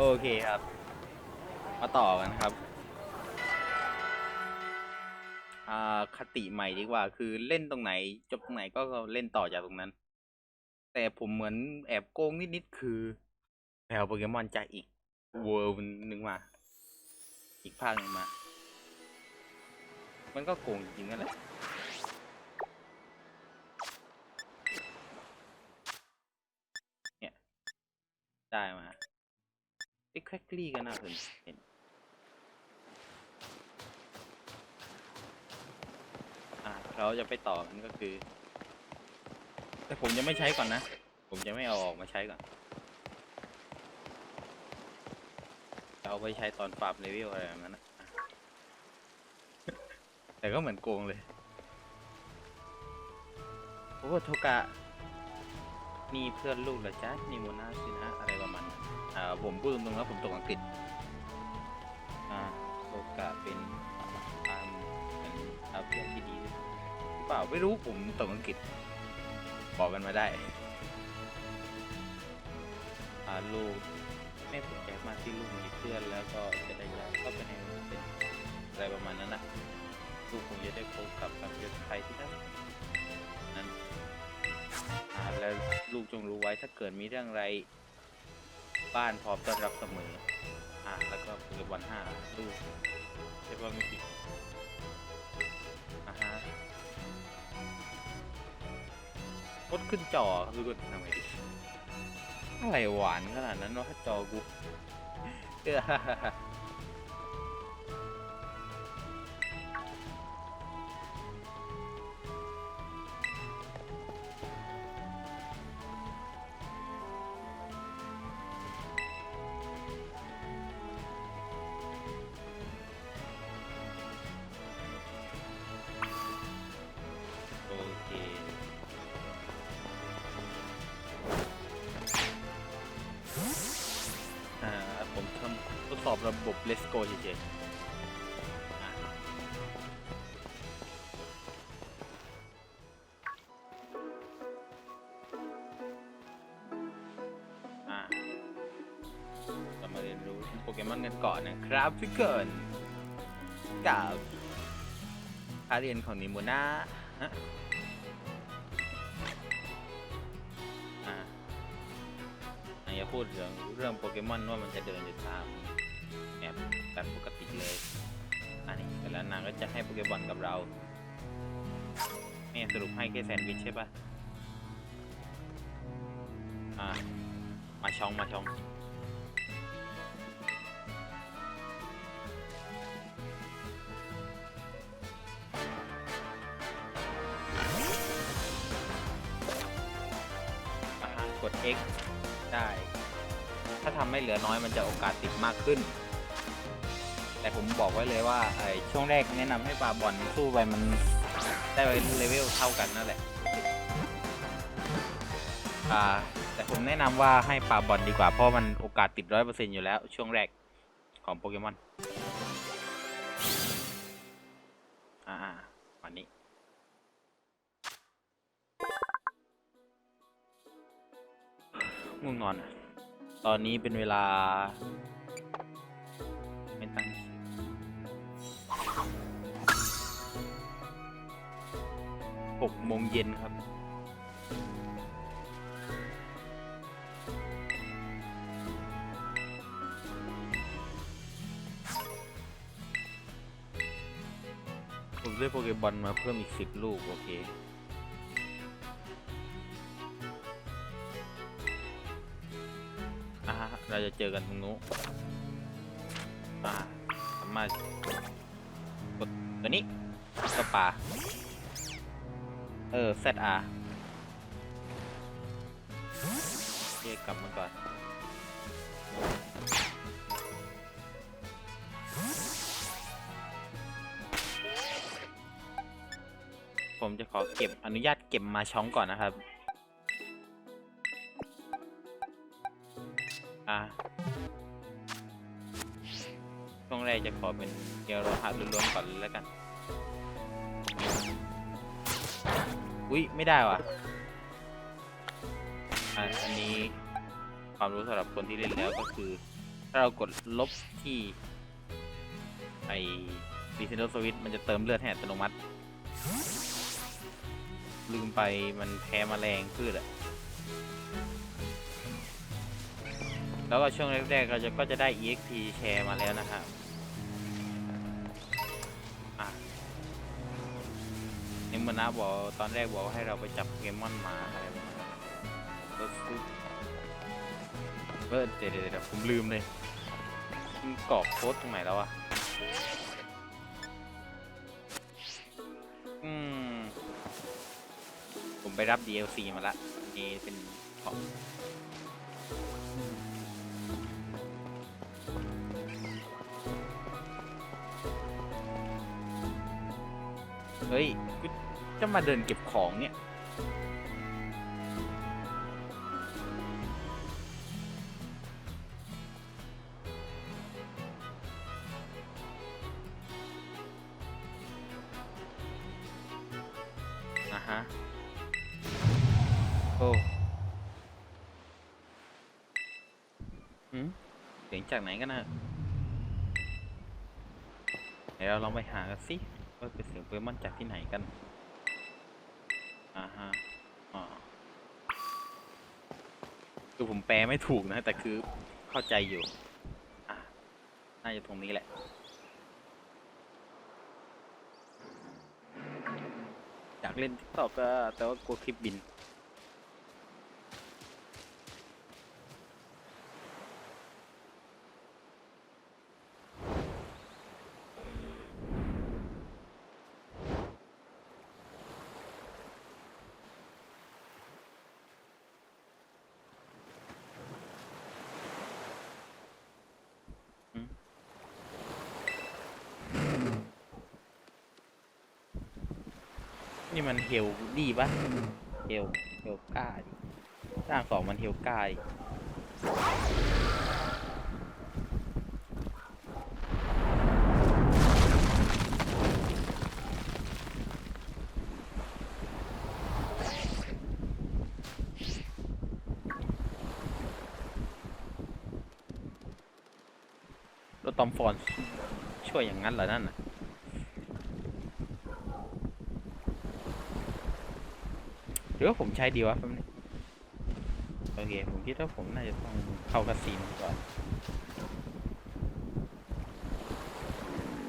โอเคครับ มาต่อกันครับ อ่าคติใหม่ดีกว่า คือเล่นตรงไหน จบตรงไหนก็เล่นต่อจากตรงนั้น แต่ผมเหมือนแอบโกงนิดๆคือแปลโปเกมอนจากอีกเวิร์หนึ่งมา อีกภาคหนึ่งมา มันก็โกงจริงๆนั่นแหละเนี่ย ได้มา exactly ก็น่าสนเห็นอ่าเราจะไปต่อกันก็คือ แต่ผมยังไม่ใช้ก่อนนะ ผมจะไม่เอาออกมาใช้ก่อนจะเอาไปใช้ตอนฟาร์มเลเวลอะไรแบบนั้นนะอะแต่ก็เหมือนโกงเลย โอ้โทกะ นี่เพื่อนลูกเหรอจ๊ะนี่โมนาสินะ ผมพูดตรงๆแล้วผมตกอังกฤษอ่าโทกะเป็นความเป็นอาเพื่อนที่ดีหรือเปล่าไม่รู้ผมตกอังกฤษบอกกันมาได้อ่าลูกไม่ผูกใจมากที่ลูกมีเพื่อนแล้วก็จะได้ย้ายเข้าไปในเรียนอะไรประมาณนั้นนะลูกคงจะได้พบกับกับยศไทยที่นั่นนั้นอ่าแล้วลูกจงรู้ไว้ถ้าเกิดมีเรื่องอะไร บ้านพร้อมต้อนรับเสมอ อ่าแล้วก็โปเกมอนห้าลูกเรียกว่าไม่ผิดอ่าฮะกดขึ้นจอครับทุกคนทำไงดีอะไรหวานขนาดนั้นวะจอกูเออ อบระบบ Let's Go เฉยๆเรามาเรียนรู้โปเกมอนกันก่อนนะครับพี่เกินกับกาเรียนของนิโมนาฮะอ่าอันนี้พูดเรื่องเรื่องโปเกมอนว่ามันจะเดินอยู่ตาม แบบแบบปกติเลย อันนี้แต่แล้วนางก็จะให้โปเกมอนกับเราแม่สรุปให้แค่แซนด์วิชใช่ปะอ่ามาชองมาชอง เหลือน้อยมันจะโอกาสติดมากขึ้น แต่ผมบอกไว้เลยว่าไอ้ช่วงแรกแนะนำให้ปลาบอลสู้ไปมันได้ไปเลเวลเท่ากันนั่นแหละอ่าแต่ผมแนะนำว่าให้ปลาบอลดีกว่าเพราะมันโอกาสติดร้อยเปอร์เซ็นต์อยู่แล้ว ช่วงแรกของโปเกมอนอ่าวันนี้ง่วงนอนอะ ตอนนี้เป็นเวลา ไม่ตั้งหกโมงเย็นครับ ผมได้โปเกบอลมาเพิ่มอีกสิบลูก โอเค จะเจอกันตรงนู้นอ่าสามารถกดตัวนี้ก็ป่าเออ ZR เรียกกลับมาก่อนผมจะขอเก็บอนุญาตเก็บมาช้องก่อนนะครับ อ่าช่วงแรกจะขอเป็นเกียวโรหะล้วนๆก่อนเลยแล้วกัน อุ้ยไม่ได้ว่ะอันนี้ความรู้สำหรับคนที่เล่นแล้วก็คือ ถ้าเรากดลบที่ ไอ Nintendo Switch มันจะเติมเลือดให้อัตโนมัติ ลืมไปมันแพ้มแมลงพืชอะ แล้วก็ช่วงแรกๆเราจะก็จะได้ EXP แชร์มาแล้วนะครับอะนิมนะบอกตอนแรกบอกให้เราไปจับเกมมอนหมาอะไรประมาณนั้นก็ซื้อเออเดี๋ยวเดี๋ยวเดี๋ยวผมลืมเลยมันกรอกโค้ดตรงไหนแล้วอะอืม ผมไปรับ DLC มาละนี่เป็นของ เฮ้ยกูจะมาเดินเก็บของเนี่ย อะฮะ โอ้หืมเสียงจากไหนกันนะเดี๋ยวเราลองไปหากันสิ ว่าเป็นเสียงโปเกมอนจากที่ไหนกัน อ่าฮะอ๋อคือผมแปลไม่ถูกนะ แต่คือเข้าใจอยู่ อะ น่าจะตรงนี้แหละ อยากเล่นทิกตอกก็แต่ว่ากลัวคลิปบิน มันเฮลดีปะเฮลเฮลก้าดิร่างสองมันเฮลก้าดิรถตอมฟอนช่วยอย่างนั้นเหรอนั่นน่ะ รือว่าผมใช้ดีวะโอเคผมคิดว่าผมน่าจะต้องเข้าคาสิโนก่อน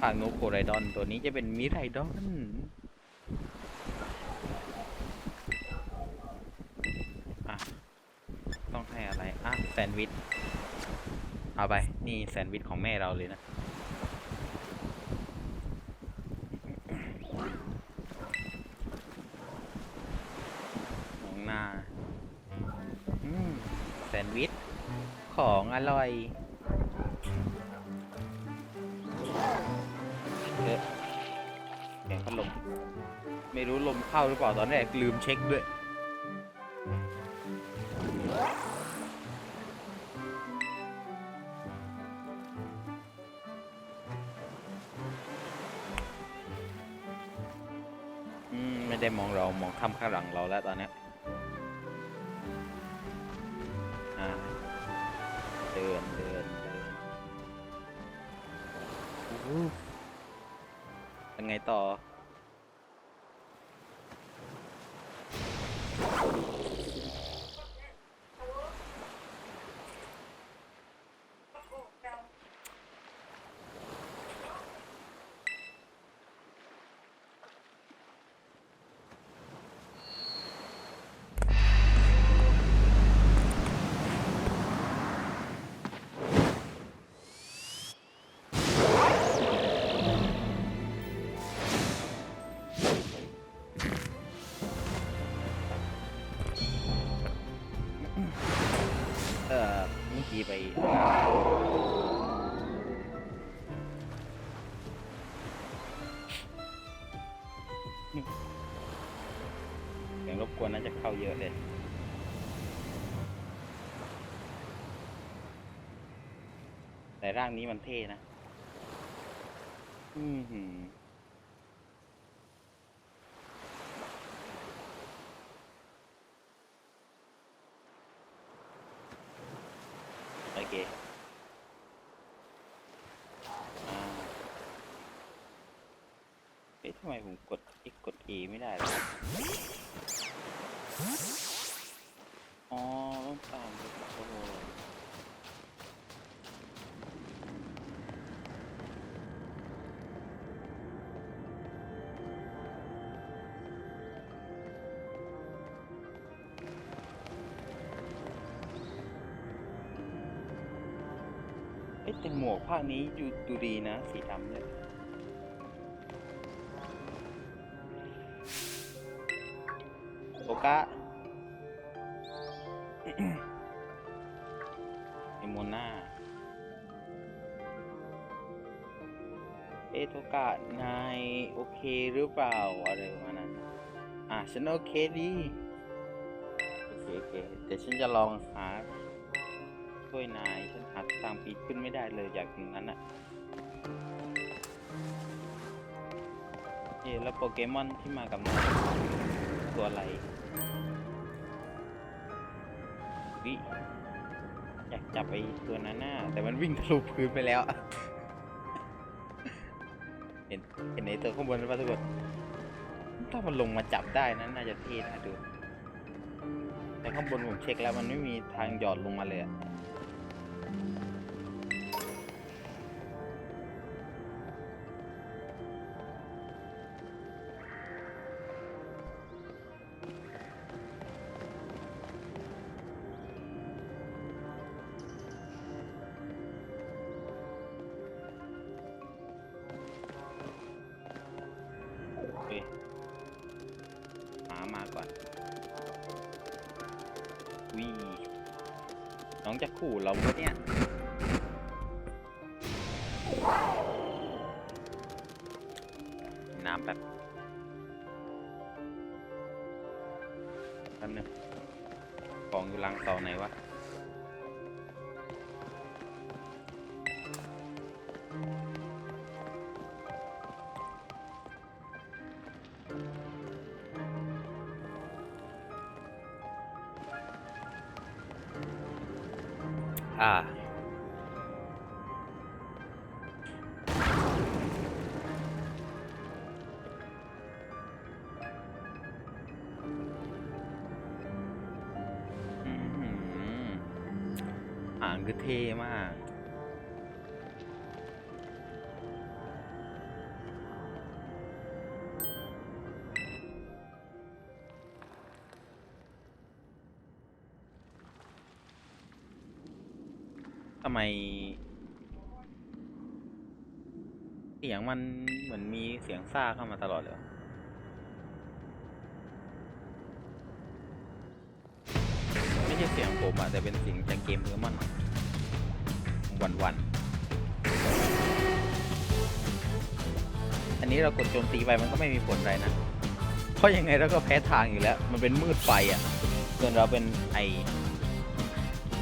ภาคโนโคไรดอนตัวนี้จะเป็นมิไรดอนอต้องให้อะไรอะแซนด์วิชเอาไป นี่แซนด์วิชของแม่เราเลยนะ องอร่อยเอะแกงพัดลม ไม่รู้ลมเข้าหรือเปล่าตอนแรกลืมเช็คด้วย อืม ไม่ได้มองเรา มองถ้ำข้างหลังเราแล้วตอนเนี้ย เดินเดินเดินอู้หูเป็นไงต่อเอ เมื่อกี้ไปเสียงรบกวนน่าจะเข้าเยอะเลยแต่ร่างนี้มันเท่นะ อืม เอ๊ะทำไมผมกด X กด E ไม่ได้ล่ะ เอ้ยแต่หมวกภาคนี้ดูดูดีนะ สีดำเนี่ยโอกะเอโมนาเอโทกะนายโอเคหรือเปล่า อะไรประมาณนั้น อะ ฉันโอเคดีโอเคโอเคเดี๋ยวฉันจะลองหาช่วยนายฉัน ขึ้นไม่ได้เลยอยากถึงนั้นอะเอ๊แล้วโปเกมอนที่มากับนายตัวอะไรวิอยากจับไอ้ตัวนั้นน่ะแต่มันวิ่งทะลุพื้นไปแล้ว เห็นเห็นไอ้ตัวข้างบนหรือเปล่าทุกคนถ้ามันลงมาจับได้นั้นน่าจะเท่นะดู แต่ข้างบนผมเช็คแล้วมันไม่มีทางหยอดลงมาเลยอะ น้องจะขู่เราปะเนี่ย น้ำแบบแป๊บนึงของอยู่ลังเสาไหนวะ หางคือเท่มาก ทำไม เสียงมันเหมือนมีเสียงซ่าเข้ามาตลอดเลยวะไม่ใช่เสียงผมอะแต่เป็นเสียงจากเกมเพื่อมันวันวันอันนี้เรากดโจมตีไปมันก็ไม่มีผลอะไรนะ เพราะยังไงเราก็แพ้ทางอยู่แล้ว มันเป็นมืดไฟอะส่วนเราเป็นไอ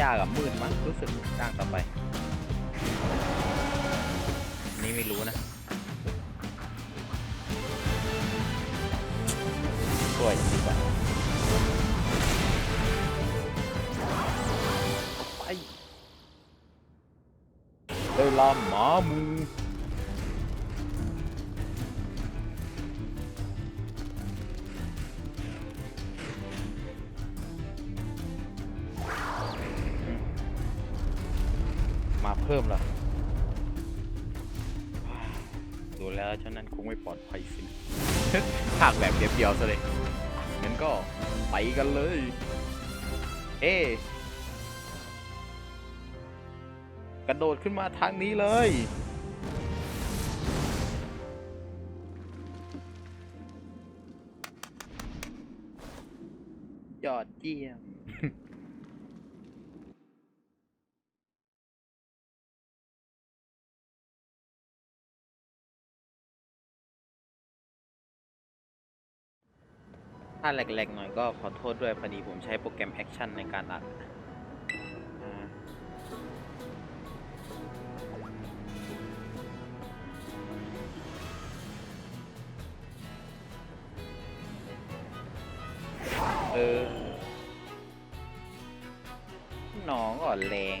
ยากับมืดมั้งรู้สึกร่างต่อไปอนนี้ไม่รู้นะช่วยดีกว่า เวลาหมามูมาเพิ่มเหรอดูแล้วเจ้านั้นคงไม่ปลอดภัยสิภาคแบบเดียวๆซะเลยงั้นก็ไปกันเลย เอ๊ กระโดดขึ้นมาทางนี้เลย ยอดเยี่ยมถ้าแหลกๆหน่อยก็ขอโทษด้วยพอดีผมใช้โปรแกรมแอคชั่นในการอัด เออหนองอ่อนแรง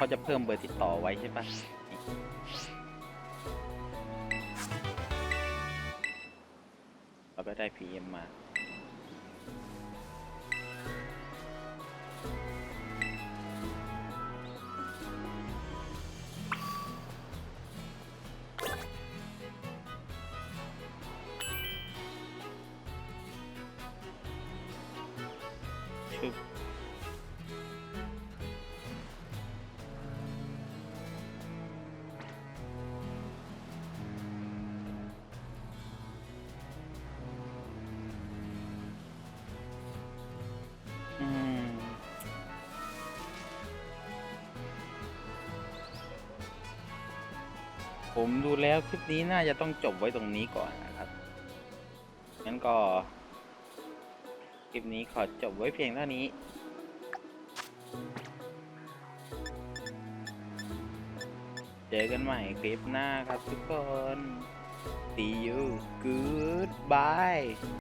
เขาจะเพิ่มเบอร์ติดต่อไว้ใช่ปะเราก็ได้ PM มาชึบอื ผมดูแล้วคลิปนี้น่าจะต้องจบไว้ตรงนี้ก่อนนะครับ งั้นก็ คลิปนี้ขอจบไว้เพียงเท่านี้ เจอกันใหม่คลิปหน้าครับทุกคน see you goodbye